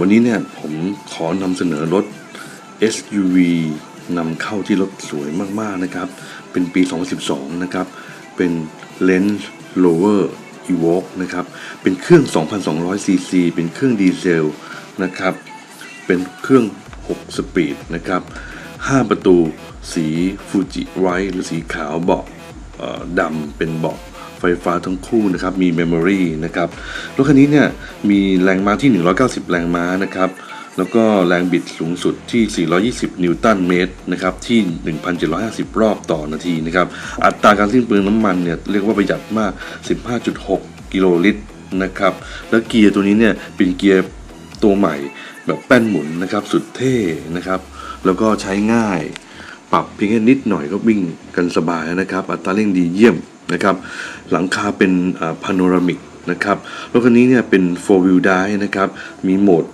วันนี้เนี่ยผมขอนำเสนอรถ SUV นำเข้าที่รถสวยมาก ๆ นะครับ เป็นปี 2012 นะครับ เป็น Range Rover Evoque นะครับ เป็นเครื่อง 2,200 ซีซี เป็นเครื่องดีเซลนะครับ เป็นเครื่อง 6 สปีดนะครับ 5 ประตูสีฟูจิไวท์หรือสีขาวเบาะเอ่อดำเป็นเบาะไฟฟ้าทั้งคู่นะครับ มีเมมโมรีนะครับ รถคันนี้เนี่ยมีแรงม้าที่ 190 แรงม้านะครับ แล้วก็แรงบิดสูงสุดที่ 420 นิวตันเมตรนะครับที่ 1,750 รอบต่อนาทีนะครับอัตราการสิ้นเปลืองน้ำมันเนี่ยเรียกว่าประหยัดมาก 15.6 กิโลลิตรนะครับแล้วเกียร์ตัวนี้เนี่ยเป็นเกียร์ตัวใหม่แบบแป้นหมุนนะครับสุดเท่นะครับ แล้วก็ใช้ง่ายปรับเพียงแค่นิดหน่อยก็วิ่งกันสบายนะครับ อัตราเร่งดีเยี่ยมนะครับ หลังคาเป็นพาโนรามิกนะครับรถคันนี้เนี่ยเป็น 4 wheel drive นะครับ มีโหมด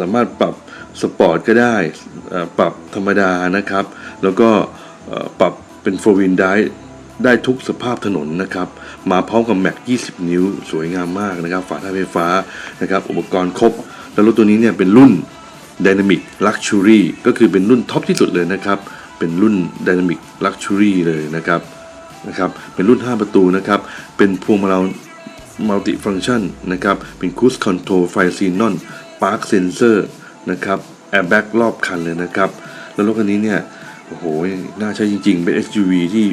สามารถปรับสปอร์ตก็ได้ปรับธรรมดานะครับ แล้วก็ปรับเป็น4 wheel drive ได้ทุกสภาพถนนนะครับ มาพร้อมกับแม็ก 20 นิ้ว สวยงามมากนะครับ ฝาท้ายไฟฟ้านะครับอุปกรณ์ครบ แล้วรถตัวนี้เนี่ยเป็นรุ่น Dynamic Luxury ก็คือเป็นรุ่นท็อปที่สุดเลยนะครับ เป็นรุ่น Dynamic Luxury เลยนะครับนะครับเป็นรุ่น 5 ประตูนะครับ เป็นพวงมาลัย Multi Function นะครับ เป็น Cruise Control ไฟ Xenon Park Sensor นะครับ Airbag รอบคันเลยนะครับ แล้วรถคันนี้เนี่ย โอ้โห น่าใช้จริง ๆ เป็น SUV ที่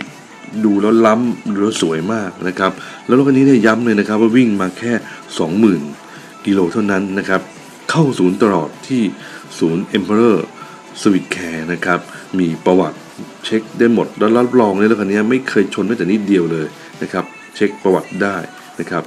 ดูแล้วล้ำดูแล้วสวยมากนะครับ แล้วรถคันนี้เนี่ยย้ำเลยนะครับว่าวิ่งมาแค่ 20,000 กิโลเท่านั้นนะครับ เข้าศูนย์ตลอดที่ศูนย์ Emperor Sweet Care นะครับ มีประวัติเช็คได้หมด แล้วรับรองเลยแล้วคันนี้ไม่เคยชนแม้แต่นิดเดียวเลยนะครับ เช็คประวัติได้นะครับ